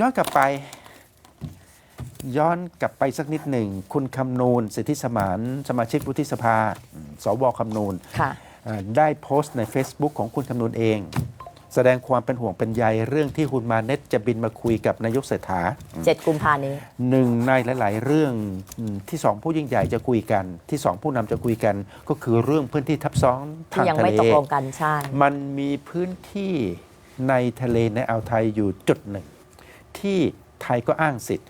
ย้อนกลับไป ย้อนกลับไปสักนิดหนึ่ง คุณคำนูนสิทธิสมานสมาชิกวุฒิสภาอืมสวคำนูนค่ะเอ่อได้โพสต์ใน Facebook ของคุณคำนูนเอง แสดงความเป็นห่วงเป็นใยเรื่องที่คุณมาเน็ตจะบินมาคุยกับนายกเศรษฐา7กุมภานี้ หนึ่งในหลาย ๆ เรื่องอืมที่สองผู้ยิ่งใหญ่จะคุยกัน ที่สองผู้นำจะคุยกัน ก็คือเรื่องพื้นที่ทับซ้อนทาที่งยังทะไม่เล ตกลงกันใช่ มันมีพื้นที่ในทะเลในอ่าวไทยอยู่จุดหนึ่ง ที่ไทยก็อ้างสิทธิ์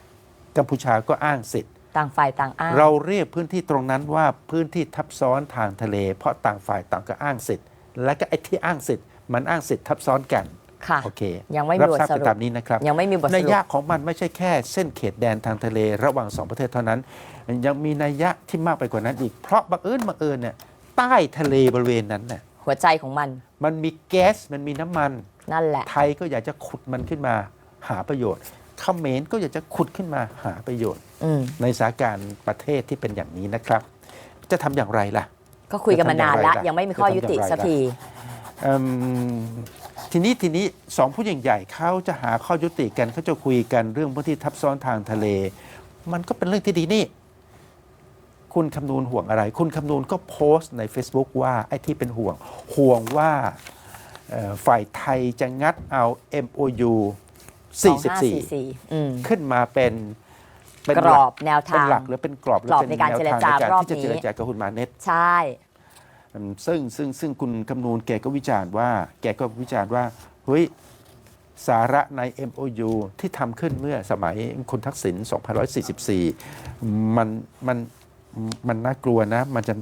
กัมพูชาก็อ้างสิทธิ์ ต่างฝ่ายต่างอ้าง เราเรียกพื้นที่ตรงนั้นว่าพื้นที่ทับซ้อนทางทะเล เพราะต่างฝ่ายต่างก็อ้างสิทธิ์ และก็ไอ้ที่อ้างสิทธิ์มันอ้างสิทธิ์ทับซ้อนกันค่ะโอเคยังไม่มีรับบททราบสกันรุปตามนี้นะครับยังไม่มีบทสนัยรุปยะของมันไม่ใช่แค่เส้นเขตแดนทางทะเล ระหว่างสองประเทศเท่านั้น ยังมีนัยยะที่มากไปกว่านั้นอีกเพราะบังเอิญบังเอิญเนี่ยใต้ทะเลบริเวณนั้นน่ะหัวใจของมัน มันมีแก๊สมันมีน้ำมันนั่นแหละไทยก็อยากจะขุดมันขึ้นมา หาประโยชน์เขมรก็อยากจะขุดขึ้นมาหาประโยชน์อืมในสถานการณ์ประเทศที่เป็นอย่างนี้นะครับ จะทำอย่างไรล่ะ ก็คุยกันมานานแล้วจะทำอย่างไรล่ะยังไม่มีข้อยุติจะทำอย่างไรสักทีเอิ่มทีนี้ทีนี้สองผู้ใหญ่ๆเขาจะหาข้อยุติกันเขาจะคุยกันเรื่องพื้นที่ทับซ้อนทางทะเล มันก็เป็นเรื่องที่ดีนี่ คุณคำนูนห่วงอะไร คุณคำนูนก็โพสต์ใน Facebook ว่าไอ้ที่เป็นห่วง ห่วงว่าเอ่อฝ่ายไทยจะงัดเอา MOU 44 2544 อืม ขึ้นมาเป็นเป็นกรอบหลัแนวทางเป็นหลักหรือเป็นกรอบหรืกรอบเป็นในการแวเจรทงจาในการรอบที่จะนี้ เจรจากับคุณมาเน็ตใช่ อืมซึ่งซึ่งซึ่งคุณคำนูนแกก็วิจารณ์ว่า แกก็วิจารณ์ว่าเฮ้ยสาระใน MOU ที่ทำขึ้นเมื่อสมัยคุณทักษิณ2544 มันมันมันน่ากลัวนะ มันจะ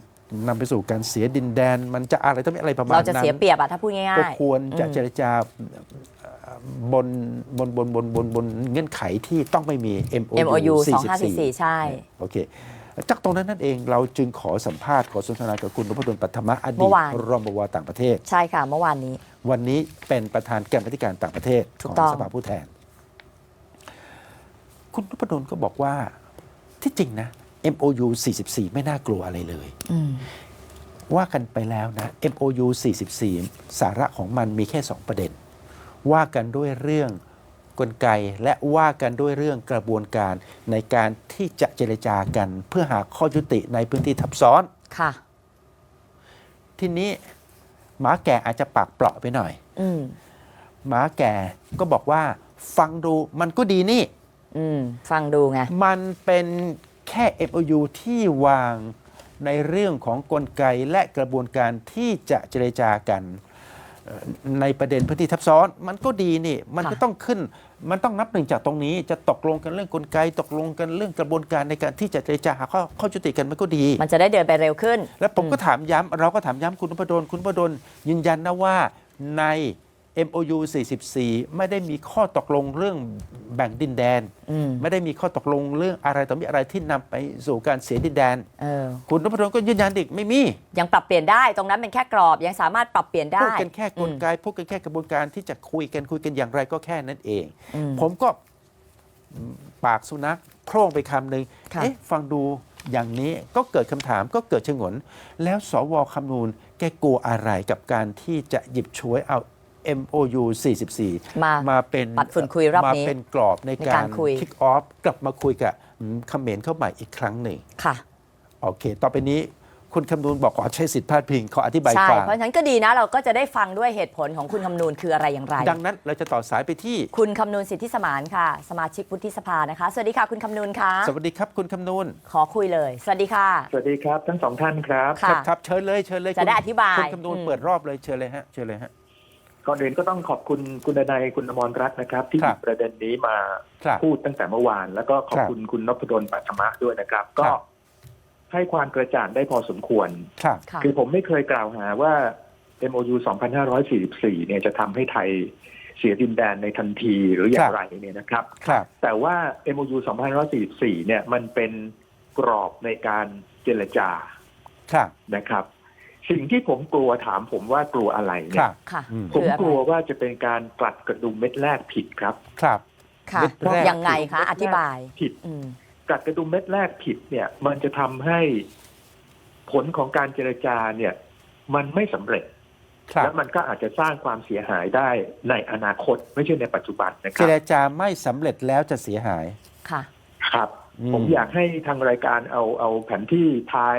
นำไปสู่การเสียดินแดน มันจะอะไรต้องมีอะไรประมาณเรานั้น จะเสียเปรียบอะถ้าพูดง่าย ก็ๆควรจะอืมเจรจาเอ่อ บนบนบนบนบนบนเงื่อนไขที่ต้องไม่มี MOU MOU 44 2544 ใช่ โอเค จากตรงนั้นนั่นเองเราจึงขอสัมภาษณ์ขอสนทนากับคุณนพดลปัทมะอเมื่ดีตอวาน รองบวต่างประเทศ ใช่ค่ะ เมื่อวานนี้ วันนี้เป็นประธานแกรรมาธิการต่างประเทศถูขกองต้อง สภาผู้แทน คุณนพดลก็บอกว่าที่จริงนะ MOU 44 ไม่น่ากลัวอะไรเลย อืม ว่ากันไปแล้วนะ MOU 44 สาระของมันมีแค่ 2 ประเด็น ว่ากันด้วยเรื่องกลไก และว่ากันด้วยเรื่องกระบวนการในการที่จะเจรจากัน เพื่อหาข้อยุติในพื้นที่ทับซ้อน ค่ะ ทีนี้หมาแก่อาจจะปากเปราะไปหน่อย อืมหมาแก่ก็บอกว่า ฟังดูมันก็ดีนี่ อืมฟังดูไง มันเป็นแค่ MOU ที่วางในเรื่องของกลไกและกระบวนการที่จะเจรจากันเอ่อ ในประเด็นพื้นที่ทับซ้อนมันก็ดีนี่มันค่ะก็ต้องขึ้น มันต้องนับหนึ่งจากตรงนี้จะตกลงกันเรื่องกลไกตกลงกันเรื่องกระบวนการในการที่จะเจรจาหาข้อข้อจุติกันมันก็ดี มันจะได้เดินไปเร็วขึ้น และผมก็ถามย้ำเราก็ถามย้ำคุณนพดลคุณนพดลยืนยันนะว่าใน MOU 44 ไม่ได้มีข้อตกลงเรื่องแบ่งดินแดนอืมไม่ได้มีข้อตกลงเรื่องอะไรต่อมีอะไรที่นำไปสู่การเสียดินแดนเออคุณนพดลก็ยืนยันอีกไม่มี ยังปรับเปลี่ยนได้ตรงนั้นเป็นแค่กรอบยังสามารถปรับเปลี่ยนได้พูดกันแค่กลไกอืมพูดกันแค่กระบวนการที่จะคุยกันคุยกันอย่างไรก็แค่นั้นเองอืมผมก็ปากสุนัขโพร่งไปคำหนึ่งค่ะเอ๊ะฟังดูอย่างนี้ก็เกิดคำถามก็เกิดชงน แล้วสวคำนูนแกกลัวอะไรกับการที่จะหยิบฉวยเอา MOU 44 มามาเป็นปัดฝุ่นคุยรอบนี้มาเป็นกรอบในในกาการรคุย คิกออฟกลับมาคุยกับอืมเขมรเข้าใหม่อีกครั้งหนึ่ง ค่ะ โอเค ต่อไปนี้คุณคำนูนบอกขอใช้สิทธิพาดพิงขออธิบายใช่ ความเพราะฉะนั้นก็ดีนะ เราก็จะได้ฟังด้วยเหตุผลของคุณคำนูนคืออะไรอย่างไร ดังนั้นเราจะต่อสายไปที่ คุณคำนูนสิทธิสมานค่ะ สมาชิกวุฒิสภานะคะ สวัสดีค่ะคุณคำนูนคะสวัสดีครับคุณคำนูนขอคุยเลย สวัสดีค่ะ สวัสดีครับ ทั้งสองท่านครับ ค่ะ ครับครับเชิญเลยเชิญเลยจะได้คุณอธิบายคุณคำนูนอืม เปิดรอบเลยเชิญเลยฮะเชิญเลยฮะ ก่อนอื่นก็ต้องขอบคุณคุณดนัยคุณอมรรัตน์นะครับ ที่หครัยิบบประเด็นนี้มาครับพูดตั้งแต่เมื่อวาน แล้วก็ขอบคุณคุณนพดลปัทมะด้วยนะครับ ก็ให้ความกระจ่างได้พอสมควรครับค่ะคือผมไม่เคยกล่าวหาว่า MOU 2544 เนี่ยจะทำให้ไทยเสียดินแดนในทันทีหรืออย่างไรเนี่ยนะครับครับแต่ว่า MOU 2544 เนี่ยมันเป็นกรอบในการเจรจาครับนะครับ สิ่งที่ผมกลัวถามผมว่ากลัวอะไรคเนี่รัยบค่ะอืมผมคืออะไรกลัวว่าจะเป็นการกลัดกระดุมเม็ดแรกผิดครับ ครับ ค่ะเม็ดแรก ยังไงคะ อธิบาย ผิด อืม กลัดกระดุมเม็ดแรกผิดเนี่ย มันจะทำให้ผลของการเจรจาเนี่ย มันไม่สำเร็จ ครับแล้วมันก็อาจจะสร้างความเสียหายได้ในอนาคตไม่ใช่ในปัจจุบันนะคเจรับรจาไม่สำเร็จแล้วจะเสียหาย ค่ะ ครับ อืม ผมอยากให้ทางรายการเอาเอาแผนที่ท้าย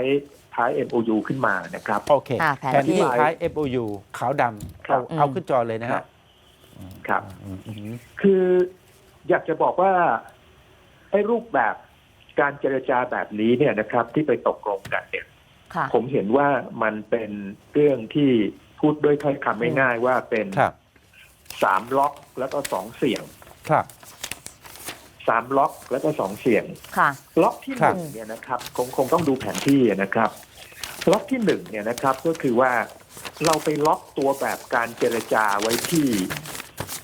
ท้าย MOU ขึ้นมานะครับ โอเคอ่าแผนแผนที่ที่ ท้าย FOU ขาวดำครัเอาบ เอาขึ้นจอเลยนะครัฮะบครับ อืมอืมคืออยากจะบอกว่าไอ้รูปแบบการเจรจาแบบนี้เนี่ยนะครับ ที่ไปตกลงกันเนี่ย ค่ะ ผมเห็นว่ามันเป็นเรื่องที่พูดด้วยถ้อยคำง่ายๆว่าเป็นครับสามล็อกแล้วก็สองเสียง ครับ สามล็อกแล้วก็สองเสียง ค่ะ ล็อกที่หครับนึ่งเนี่ยนะครับคงคงต้องดูแผนที่นะครับ ล็อกที่หนึ่งเนี่ยนะครับก็คือว่าเราไปล็อกตัวแบบการเจรจาไว้ที่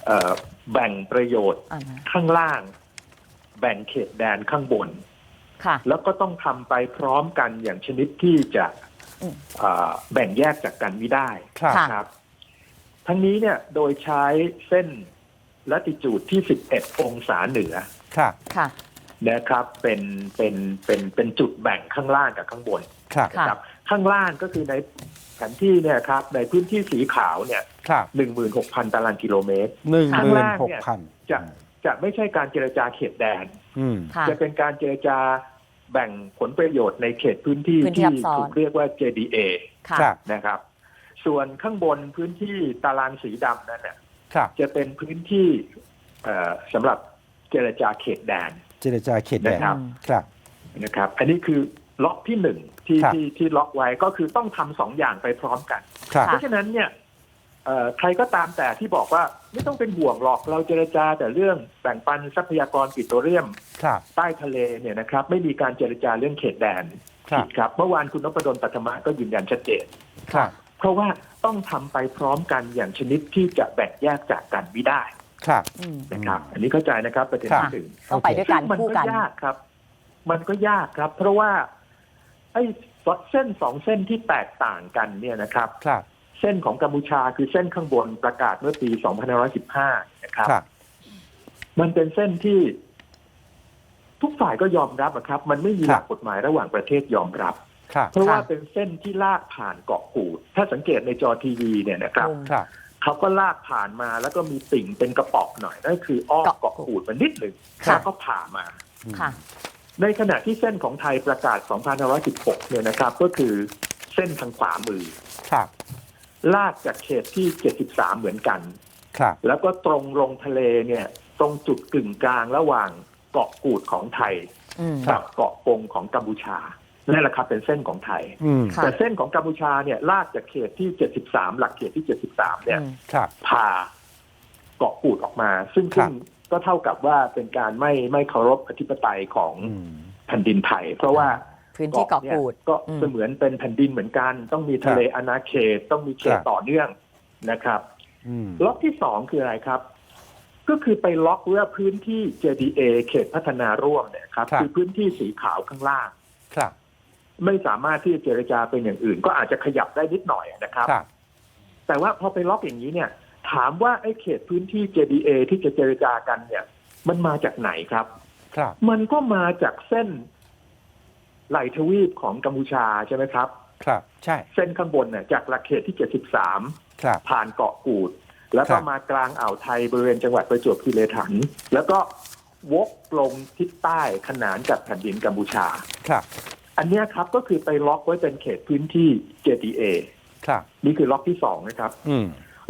เอ่อแบ่งประโยชน์อ่านะข้างล่าง แบ่งเขตแดนข้างบนค่ะแล้วก็ต้องทำไปพร้อมกันอย่างชนิดที่จะอืมเอ่อแบ่งแยกจากกันไม่ได้ครับค่ะครับ ทั้งนี้เนี่ยโดยใช้เส้นลัติจูดที่ 11 องศาเหนือ ครับ ค่ะ นะครับเป็นเป็นเป็นเป็นจุดแบ่งข้างล่างกับข้างบนครับ ค่ะ นะครับ ข้างล่างก็คือในแผนที่เนี่ยครับในพื้นที่สีขาวเนี่ยครับ16,000ตารางกิโลเมตร หนึ่งหข้างมื่นล่างหกเนี่ยพันจะจะไม่ใช่การเจรจาเขตแดน อืม ค่ะ จะเป็นการเจรจาแบ่งผลประโยชน์ในเขตพื้นที่พื้นที่ที่ทับซ้อน ถูกเรียกว่า JDA ค่ะ ครับ นะครับ ส่วนข้างบนพื้นที่ตารางสีดำนั่นน่ะครับ จะเป็นพื้นที่เอ่อสำหรับ เจรจาเขตแดน เจรจาเขตแดนนะครับ ครับ นะครับ อันนี้คือล็อกที่หนึ่งที่ครับ ที่ที่ล็อกไว้ก็คือต้องทำสองอย่างไปพร้อมกัน ครับ เพราะฉะนั้นเนี่ยเอ่อใครก็ตามแต่ที่บอกว่าไม่ต้องเป็นห่วงหรอกเราเจรจาแต่เรื่องแบ่งปันทรัพยากรปิโตรเลียมครับ ใต้ทะเลเนี่ยนะครับไม่มีการเจรจาเรื่องเขตแดนครัผิบดครับเมื่อวานคุณนพดลปัทมะก็ยืนยันชัดเจน ครับ เพราะว่าต้องทำไปพร้อมกันอย่างชนิดที่จะแบ่งแยกจากกันไม่ได้ ครับอืมนะครับ อันนี้เข้าใจนะครับประเด็นครับที่หนึ่งต้องไปด้วยกันซึ่งมันคู่ก็กันยากครับ มันก็ยากครับ เพราะว่าไอ้เส้นสองเส้นที่แตกต่างกันเนี่ยนะครับครับเส้นของกัมพูชาคือเส้นข้างบนประกาศเมื่อปี 2515 นะครับครับมันเป็นเส้นที่ทุกฝ่ายก็ยอมรับอะครับ มันไม่มีหลักกฎหมายระหว่างประเทศยอมรับครับเพราะว่าค่ะเป็นเส้นที่ลากผ่านเกาะกูด ถ้าสังเกตในจอทีวีเนี่ยนะครับมุมครับ เขาก็ลากผ่านมาแล้วก็มีติ่งเป็นกระป๋องหน่อยนั่นคืออ้อมเกาะเกาะกูดมานิดหนึ่งค่ะ แล้วก็ผ่ามา ค่ะ ในขณะที่เส้นของไทยประกาศ 2516 เนี่ยนะครับ ก็คือเส้นทางขวามือ ครับ ลากจากเขตที่ 73 เหมือนกัน ครับ แล้วก็ตรงลงทะเลเนี่ย ตรงจุดกึ่งกลางระหว่างเกาะกูดของไทย อืมกับเกาะกงของกัมพูชานั่น แหละครับเป็นเส้นของไทย อืม ค่ะ แต่เส้นของกัมพูชาเนี่ยลากจากเขตที่ 73 หลักเขตที่ 73 เนี่ยอืมครับพาเกาะกูดออกมา ซึ่งครับ ซึ่งก็เท่ากับว่าเป็นการไม่ไม่เคารพอธิปไตยของอืม แผ่นดินไทย เพราะว่าพื้นที่เกาะเนี่ยกูด ก็อืมเสมือนเป็นแผ่นดินเหมือนกัน ต้องมีทะเลอาณาเขตต้องมีเขตครับ ต่อเนื่องนะครับ อืม ล็อกที่สองคืออะไรครับ ก็คือไปล็อกว่าพื้นที่ JDA เขตพัฒนาร่วมเนี่ยครับ ครับ คือพื้นที่สีขาวข้างล่าง ครับ ไม่สามารถที่จะเจรจาเป็นอย่างอื่น ก็อาจจะขยับได้นิดหน่อยนะครับ ครับ แต่ว่าพอไปล็อกอย่างนี้เนี่ย ถามว่าไอ้เขตพื้นที่ JDA ที่จะเจรจากันเนี่ย มันมาจากไหนครับ ครับ มันก็มาจากเส้นไหลทวีปของกัมพูชาใช่ไหมครับ ครับ ใช่ เส้นข้างบนเนี่ยจากหลักเขตที่ 73 ครับ ผ่านเกาะกูด แล้วครัก็บ มากลางอ่าวไทยบริเวณจังหวัดประจวบคีรีขันธ์แล้วก็วกลงทิศใต้ขนานกับแผ่นดินกัมพูชา ครับ อันเนี้ยครับก็คือไปล็อกไว้เป็นเขตพื้นที่ JDA ครับ นี่คือล็อกที่สองนะครับ อืม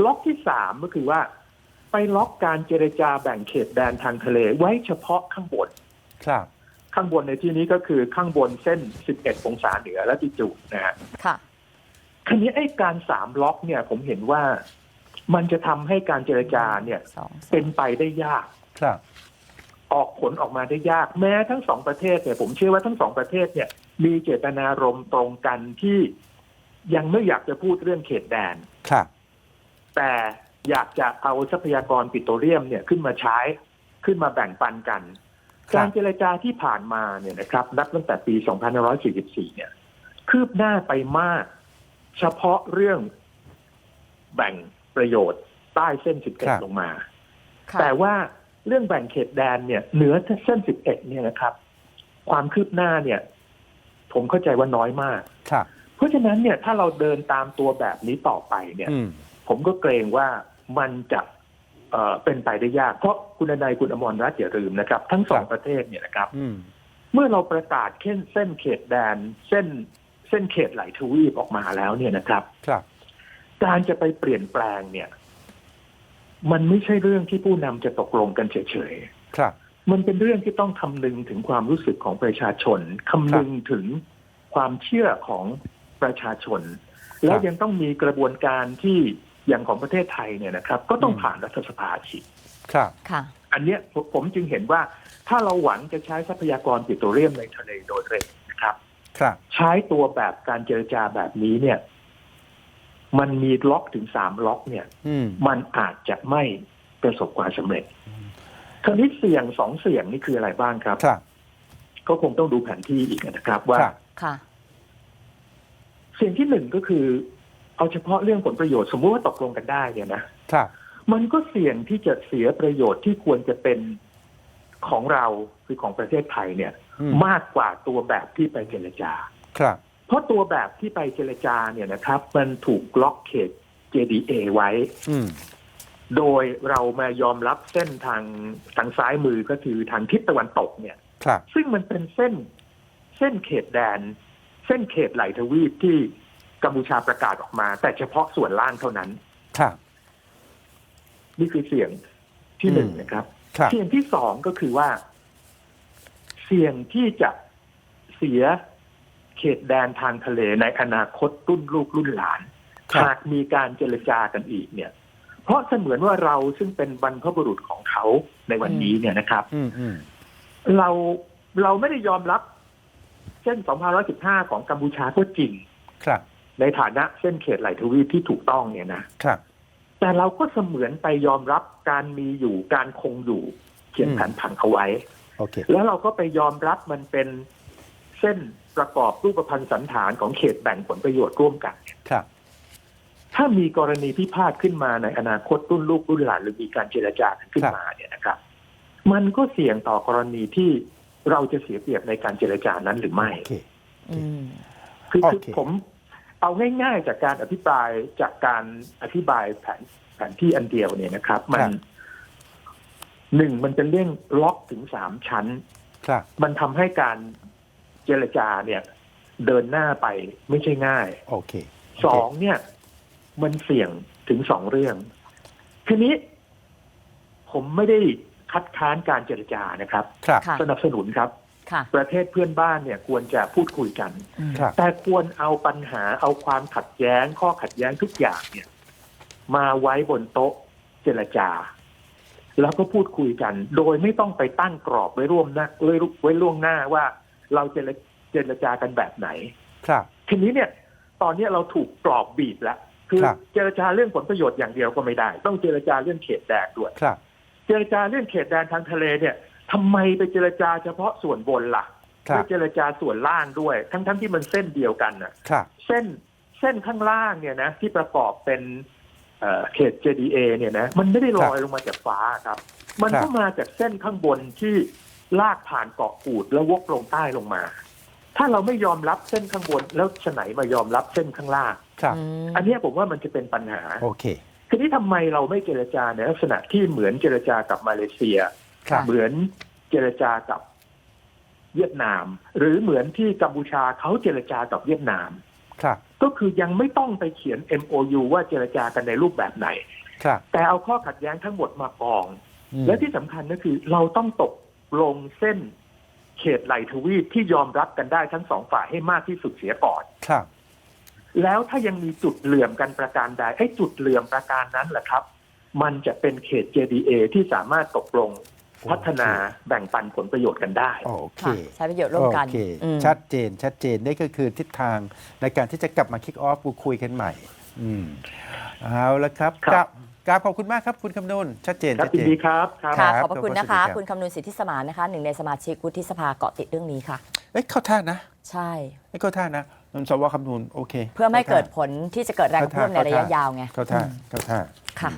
ล็อกที่สามก็คือว่า ไปล็อกการเจรจาแบ่งเขตแดนทางทะเลไว้เฉพาะข้างบน ครับ ข้างบนในที่นี้ก็คือข้างบนเส้น 11 องศาเหนือและติจูดนะฮะค่ะคันนี้ไอ้การสามล็อกเนี่ย ผมเห็นว่ามันจะทำให้การเจรจาเนี่ย สองเป็นไปได้ยาก ครับ ออกผลออกมาได้ยาก แม้ทั้งสองประเทศเนี่ยผมเชื่อว่าทั้งสองประเทศเนี่ย มีเจตนารมณ์ตรงกันที่ยังไม่อยากจะพูดเรื่องเขตแดน ครับ แต่อยากจะเอาทรัพยากรปิโตรเลียมเนี่ยขึ้นมาใช้ขึ้นมาแบ่งปันกัน ครับ การเจรจาที่ผ่านมาเนี่ยนะครับ นับตั้งแต่ปี 2544 เนี่ย คืบหน้าไปมาก เฉพาะเรื่องแบ่งประโยชน์ใต้เส้น11 ลงมา ค่ะแต่ว่าเรื่องแบ่งเขตแดนเนี่ยเหนือเส้น 11 เนี่ยนะครับ ความคืบหน้าเนี่ย ผมเข้าใจว่าน้อยมาก ครับเพเพราะฉะนั้นเนี่ยถ้าเราเดินตามตัวแบบนี้ต่อไปเนี่ย อืม ผมก็เกรงว่ามันจะเอ่อเป็นไปได้ยาก เพราะคุณนายคุณอมรรัตน์อย่าลืมนะครับ ทั้งสองครับ ประเทศเนี่ยนะครับ อืม เมื่อเราประกาศเส้นเส้นเขตแดน เส้นเส้นเขตไหลทวีปออกมาแล้วเนี่ยนะครับ ครับ การจะไปเปลี่ยนแปลงเนี่ย มันไม่ใช่เรื่องที่ผู้นำจะตกลงกันเฉยครับๆ มันเป็นเรื่องที่ต้องคำนึงถึงความรู้สึกของประชาชนคำนึงถึงความเชื่อของประชาชน แล้วยังต้องมีกระบวนการที่อย่างของประเทศไทยเนี่ยนะครับ ก็ต้องผ่านรัฐสภาอีกครับค่ะ อันเนี้ยผมผมจึงเห็นว่าถ้าเราหวังจะใช้ทรัพยากรปิโตรเลียมในทะเลโดยเร็วนะครับ ครับ ใช้ตัวแบบการเจรจาแบบนี้เนี่ย มันมีล็อกถึงสามล็อกเนี่ยอืมมันอาจจะไม่ประสบความสำเร็จ คราวนี้เสี่ยงสองเสี่ยงนี่คืออะไรบ้างครับ ครับ ก็คงต้องดูแผนที่อีกนะครับ ว่าครับ ค่ะ เสี่ยงที่หนึ่งก็คือ เอาเฉพาะเรื่องผลประโยชน์สมมติว่าตกลงกันได้เนี่ยนะครับ มันก็เสี่ยงที่จะเสียประโยชน์ที่ควรจะเป็นของเราคือของประเทศไทยเนี่ย อืมมากกว่าตัวแบบที่ไปเจรจา ครับ เพราะตัวแบบที่ไปเจรจาเนี่ยนะครับ มันถูกล็อกเขต JDA ไว้ อืม โดยเรามายอมรับเส้นทางทางซ้ายมือก็คือทางทิศตะวันตกเนี่ย ครับ ซึ่งมันเป็นเส้นเส้นเขตแดน เส้นเขตไหลทวีปที่กัมพูชาประกาศออกมา แต่เฉพาะส่วนล่างเท่านั้น ครับ นี่คือเสี่ยงที่หนึ่งอืมนะครับ ครับ เสี่ยงที่สองก็คือว่า เสี่ยงที่จะเสียเขตแดนทางทะเลในอนาคตรุ่นลูกรุ่นหลานครับ หากมีการเจรจากันอีกเนี่ย เพราะเสมือนว่าเราซึ่งเป็นบรรพบุรุษของเขาในวันนี้เนี่ยนะครับอืมอืมเราเราไม่ได้ยอมรับเส้น2115 ของกัมพูชาก็จริง ครับ ในฐานะเส้นเขตไหลทวีปที่ถูกต้องเนี่ยนะครับ แต่เราก็เสมือนไปยอมรับการมีอยู่การคงอยู่เขียนอืมแผนผังเอาไว้โอเค แล้วเราก็ไปยอมรับมันเป็นเส้นประกอบรูปพันธ์สันฐานของเขตแบ่งผลประโยชน์ร่วมกัน ครับ ถ้ามีกรณีพิพาทขึ้นมาในอนาคตรุ่นลูกรุ่นหลานหรือมีการเจรจากันขึ้นมาเนี่ยนะครับ มันก็เสี่ยงต่อกรณีที่เราจะเสียเปรียบในการเจรจานั้นหรือไม่โอเคอืมคือโอคือเคผมเอาง่าย ๆ จากการอภิปรายจากการอธิบายแผนแผนที่อันเดียวเนี่ยนะครับ มันหนึ่งมันเป็นเรื่องล็อกถึงสามชั้นครับมันทำให้การเจรจาเนี่ย เดินหน้าไปไม่ใช่ง่าย โอเคสองเนี่ย มันเสี่ยงถึงสองเรื่อง ทีนี้ผมไม่ได้คัดค้านการเจรจานะครับ ครับค่ะสนับสนุนครับ ค่ะประเทศเพื่อนบ้านเนี่ยควรจะพูดคุยกัน อืม ครับแต่ควรเอาปัญหาเอาความขัดแย้ง ข้อขัดแย้งทุกอย่างเนี่ย มาไว้บนโต๊ะเจรจา แล้วก็พูดคุยกัน โดยไม่ต้องไปตั้งกรอบไว้ร่วมหน้าไว้ไว้ล่วงหน้าว่าเราเจรเจรจากันแบบไหน ครับ ทีนี้เนี่ย ตอนนี้เราถูกกรอบบีบแล้ว คือครับเจรจาเรื่องผลประโยชน์อย่างเดียวก็ไม่ได้ ต้องเจรจาเรื่องเขตแดนด้วยครับ เจรจาเรื่องเขตแดนทางทะเลเนี่ยทำไมไปเจรจาเฉพาะส่วนบนล่ะครัไม่บเจรจาส่วนล่างด้วย ทั้งๆที่มันเส้นเดียวกันน่ะครับเส้นเส้นข้างล่างเนี่ยนะที่ประกอบเป็นเอ่อเขต JDA เนี่ยนะมันไม่ได้ลอยลงมาจากฟ้าครับ มันก็มาจากเส้นข้างบนที่ลากผ่านเกาะกูดแล้ววกลงใต้ลงมา ถ้าเราไม่ยอมรับเส้นข้างบนแล้วฉไหนมายอมรับเส้นข้างล่าง ครับ อันเนี้ยผมว่ามันจะเป็นปัญหา โอเค ทีนี้ทำไมเราไม่เจรจาในลักษณะที่เหมือนเจรจากับมาเลเซีย ครับ เหมือนเจรจากับเวียดนาม หรือเหมือนที่กัมพูชาเขาเจรจากับเวียดนาม ครับ ก็คือยังไม่ต้องไปเขียน MOU ว่าเจรจากันในรูปแบบไหน ครับ แต่เอาข้อขัดแย้งทั้งหมดมากอง อืมและที่สำคัญก็คือเราต้องตกลงเส้น เขตไหลทวีปที่ยอมรับกันได้ทั้งสองฝ่ายให้มากที่สุดเสียก่อน ครับ แล้วถ้ายังมีจุดเหลื่อมกันประการใดไอ้จุดเหลื่อมประการนั้นแหละครับ มันจะเป็นเขต JDA ที่สามารถตกลงพัฒนาแบ่งปันผลประโยชน์กันได้ โอเคค่ะใช้ประโยชน์ร่วมกันโอเคอืม ชัดเจนชัดเจนนี่ก็คือทิศทางในการที่จะกลับมาคิกออฟคุยกันใหม่ อืมเอาละครับครับกราบ กราบขอบคุณมากครับ คุณคำนวณชัดเจนครับชัดยิเจน นดีครับครับ ค่ะครับขอบพระคุณขอบพระนะคะคุณครับคุณคำนุนสิทธิสมานนะคะหนึ่งในสมาชิกวุฒิสภาเกาะติดเรื่องนี้ค่ะ เอ้ยเข้าท่านะใช่ไม่เข้าท่านะสวคำนวณโอเคเพื่อไม่ให้ข้าท่าเกิดผลที่จะเกิดแรงกระเพื่อมในระยะยาวไงเข้าท่าอืมเข้าท่า ค่ะ